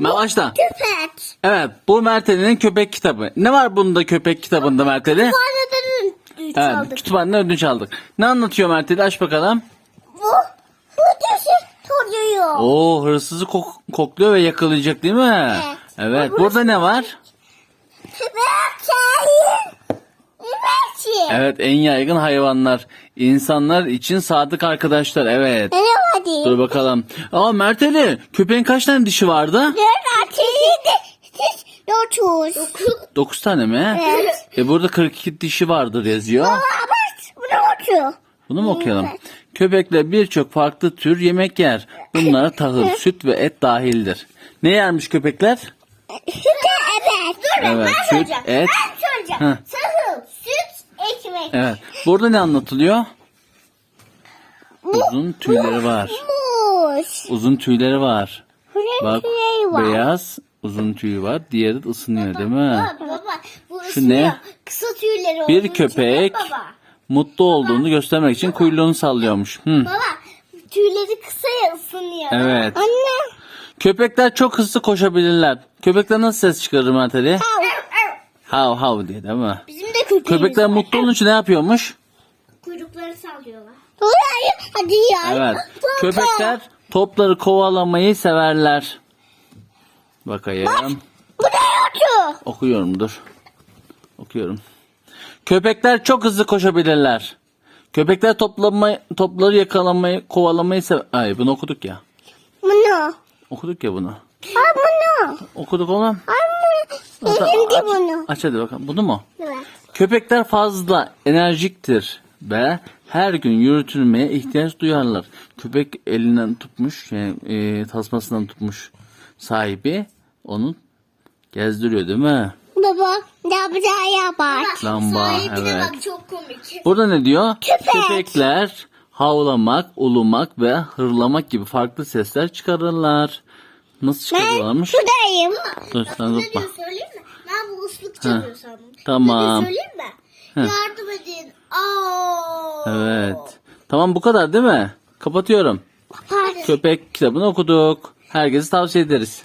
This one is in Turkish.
Başla. Köpek. Evet bu Merteli'nin köpek kitabı. Ne var bunda köpek kitabında Merteli? Kütüphaneden Evet çaldık. kütüphaneden ödünç aldık. Ne anlatıyor Merteli? Aç bakalım. Bu, bu dişi soruyor. Oo hırsızı kok- kokluyor ve yakalayacak değil mi? Evet. Evet. Burada ne var? Köpek. Evet en yaygın hayvanlar. İnsanlar için sadık arkadaşlar. Evet. Ne var diye? Dur bakalım. Aa Merteli köpeğin kaç tane dişi vardı? Dört altı yedi. Sekiz dokuz. Dokuz. 9 tane mi? Evet. E burada 42 dişi vardır yazıyor. Baba bak. Bu ne oturuyor? Bunu mu okuyalım? Köpekler birçok farklı tür yemek yer. Bunlara tahıl, süt ve et dahildir. Ne yermiş köpekler? Süt evet. Dur Evet, ben süt, söyleyeceğim. et. Ben söyleyeceğim. Heh. Evet. Burada ne anlatılıyor? Uzun tüyleri var. Uzun tüyleri var. Bak beyaz uzun tüyü var. Diğeri de ısınıyor değil mi? Baba, baba bu Şu ısınıyor. ne? Kısa tüyleri Bir olduğu için köpek Baba. mutlu olduğunu göstermek için kuyruğunu sallıyormuş. Hı. baba tüyleri kısa ya ısınıyor. Evet. Anne. Köpekler çok hızlı koşabilirler. Köpekler nasıl ses çıkarır Mateli? Hav. Hav diye değil mi? Bizim de köpeğimiz Köpekler var. mutlu olunca ne yapıyormuş? Kuyrukları sallıyorlar. Hayır hadi ya. Evet. Köpekler topları kovalamayı severler. Bakayım. Bu ne yapıyor? Okuyorum dur. Okuyorum. Köpekler çok hızlı koşabilirler. Köpekler toplamayı, topları yakalamayı, kovalamayı sever. Ay bunu okuduk ya. Bunu. Okuduk ya bunu. Ay bunu. Okuduk oğlum. Bunu. Hatta Elimde aç, bunu. aç hadi bakalım. Bunu mu? Evet. Köpekler fazla enerjiktir ve her gün yürütülmeye ihtiyaç duyarlar. Köpek elinden tutmuş, yani, e, tasmasından tutmuş sahibi onu gezdiriyor değil mi? Baba ne yapacağı yapar. Lamba, evet. bak çok komik. Burada ne diyor? Köpek. Köpekler havlamak, ulumak ve hırlamak gibi farklı sesler çıkarırlar. Nasıl çıkarıyorlarmış? Buradayım. Dur sen Ne tutma. diyor söyleyeyim mi? Ben bu ıslak çalıyor sandım. Tamam. Ne diyor söyleyeyim mi? Yardım edin. Aa. Evet. Tamam bu kadar değil mi? Kapatıyorum. Pardon. Köpek kitabını okuduk. Herkese tavsiye ederiz.